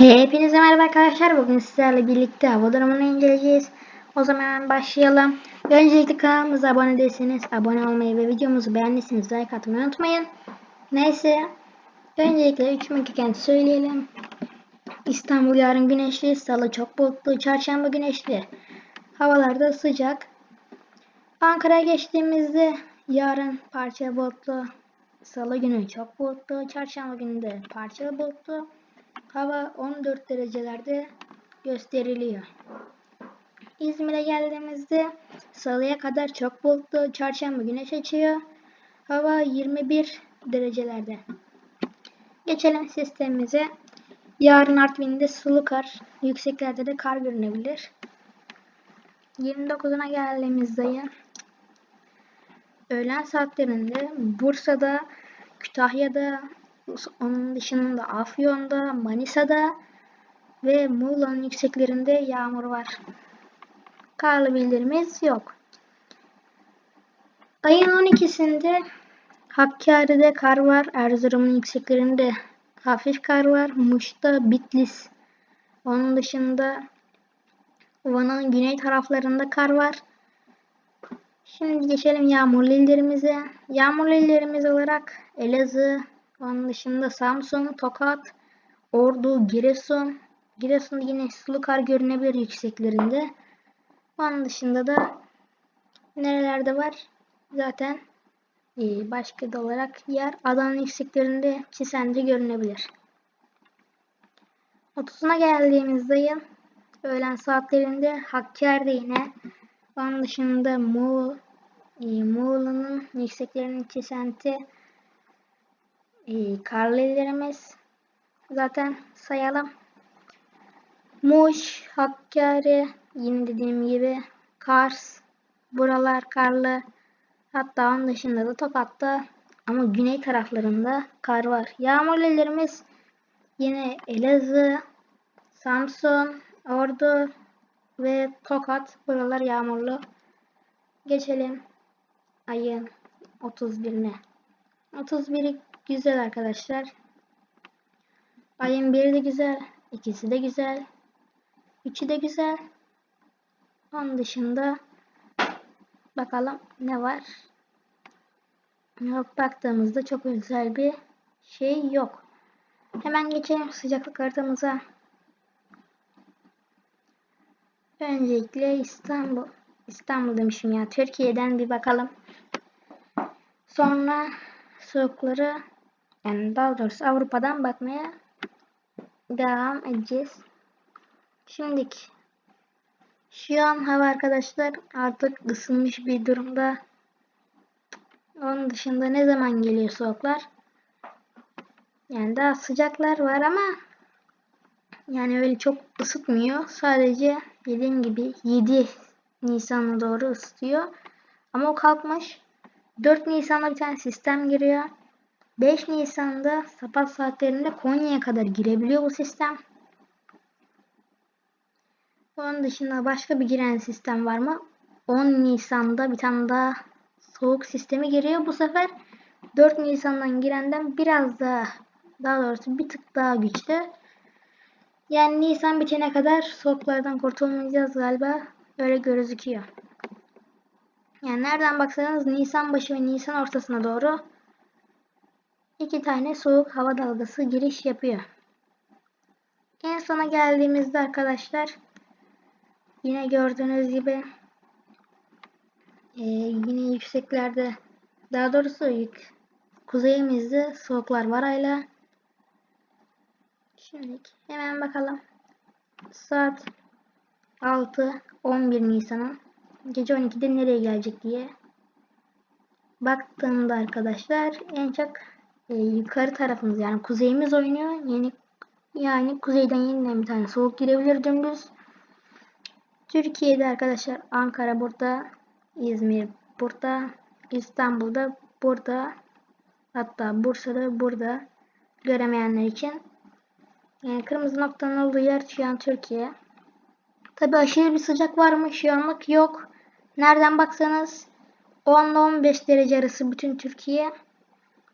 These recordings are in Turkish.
Hepinize merhaba arkadaşlar. Bugün sizlerle birlikte hava durumunu inceleyeceğiz. O zaman başlayalım. Öncelikle kanalımıza abone değilseniz abone olmayı ve videomuzu beğendiyseniz like atmayı unutmayın. Neyse. Öncelikle 3 dakika söyleyelim. İstanbul yarın güneşli, salı çok bulutlu, çarşamba güneşli. Havalarda sıcak. Ankara'ya geçtiğimizde yarın parça bulutlu, salı günü çok bulutlu, çarşamba günü de parça bulutlu. Hava 14 derecelerde gösteriliyor. İzmir'e geldiğimizde salıya kadar çok bulutlu, çarşamba güneş açıyor. Hava 21 derecelerde. Geçelim sistemimize. Yarın Artvin'de sulu kar, yükseklerde de kar görünebilir. 29'una geldiğimizde öğlen saatlerinde Bursa'da, Kütahya'da, onun dışında Afyon'da, Manisa'da ve Muğla'nın yükseklerinde yağmur var. Karlı bildirimiz yok. Ayın 12'sinde Hakkari'de kar var. Erzurum'un yükseklerinde hafif kar var. Muş'ta Bitlis. Onun dışında Van'ın güney taraflarında kar var. Şimdi geçelim yağmurlu illerimize. Yağmurlu illerimiz olarak Elazığ, onun dışında Samsun, Tokat, Ordu, Giresun. Giresun'da yine sulu kar görünebilir yükseklerinde. Onun dışında da nerelerde var? Zaten e, başka da olarak yer Adana yükseklerinde Çisende görünebilir. 30'una geldiğimizde öğlen saatlerinde Hakkari'de yine onun dışında Muğla, e, Muğla'nın yükseklerinin Çisente e, karlı illerimiz zaten sayalım. Muş, Hakkari, yine dediğim gibi Kars, buralar karlı. Hatta onun dışında da Tokat'ta ama güney taraflarında kar var. Yağmurlu illerimiz yine Elazığ, Samsun, Ordu ve Tokat. Buralar yağmurlu. Geçelim ayın 31'ine. 31'i güzel arkadaşlar. Ayın 1'i de güzel. ikisi de güzel. Üçü de güzel. Onun dışında bakalım ne var. Yok baktığımızda çok özel bir şey yok. Hemen geçelim sıcaklık haritamıza. Öncelikle İstanbul. İstanbul demişim ya. Türkiye'den bir bakalım. Sonra soğukları yani daha doğrusu Avrupa'dan bakmaya devam edeceğiz. Şimdiki şu an hava arkadaşlar artık ısınmış bir durumda. Onun dışında ne zaman geliyor soğuklar? Yani daha sıcaklar var ama yani öyle çok ısıtmıyor. Sadece dediğim gibi 7 Nisan'a doğru ısıtıyor. Ama o kalkmış. 4 Nisan'da bir tane sistem giriyor. 5 Nisan'da sabah saatlerinde Konya'ya kadar girebiliyor bu sistem. Onun dışında başka bir giren sistem var mı? 10 Nisan'da bir tane daha soğuk sistemi giriyor. Bu sefer 4 Nisan'dan girenden biraz daha daha doğrusu bir tık daha güçlü. Yani Nisan bitene kadar soğuklardan kurtulmayacağız galiba. Öyle gözüküyor. Yani nereden baksanız Nisan başı ve Nisan ortasına doğru iki tane soğuk hava dalgası giriş yapıyor. En sona geldiğimizde arkadaşlar yine gördüğünüz gibi e, yine yükseklerde daha doğrusu yük, kuzeyimizde soğuklar var hala. Şimdi hemen bakalım. Saat 6 11 Nisan'ın gece 12'de nereye gelecek diye baktığımda arkadaşlar en çok e, yukarı tarafımız yani kuzeyimiz oynuyor. Yeni yani kuzeyden yeniden bir tane soğuk girebilir dümdüz. Türkiye'de arkadaşlar Ankara burada, İzmir burada, İstanbul'da burada, hatta Bursa'da burada göremeyenler için. Yani kırmızı noktanın olduğu yer şu an Türkiye. Tabi aşırı bir sıcak var mı? Şu anlık yok. Nereden baksanız 10 ile 15 derece arası bütün Türkiye.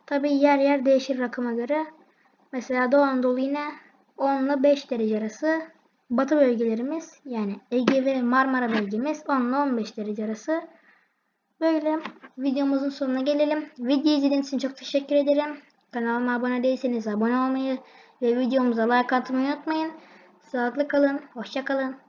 Tabi yer yer değişir rakıma göre. Mesela Doğu Anadolu yine 10 ile 5 derece arası. Batı bölgelerimiz yani Ege ve Marmara bölgemiz 10 ile 15 derece arası. Böyle videomuzun sonuna gelelim. Video izlediğiniz için çok teşekkür ederim. Kanalıma abone değilseniz abone olmayı ve videomuza like atmayı unutmayın. Sağlıklı kalın. Hoşça kalın.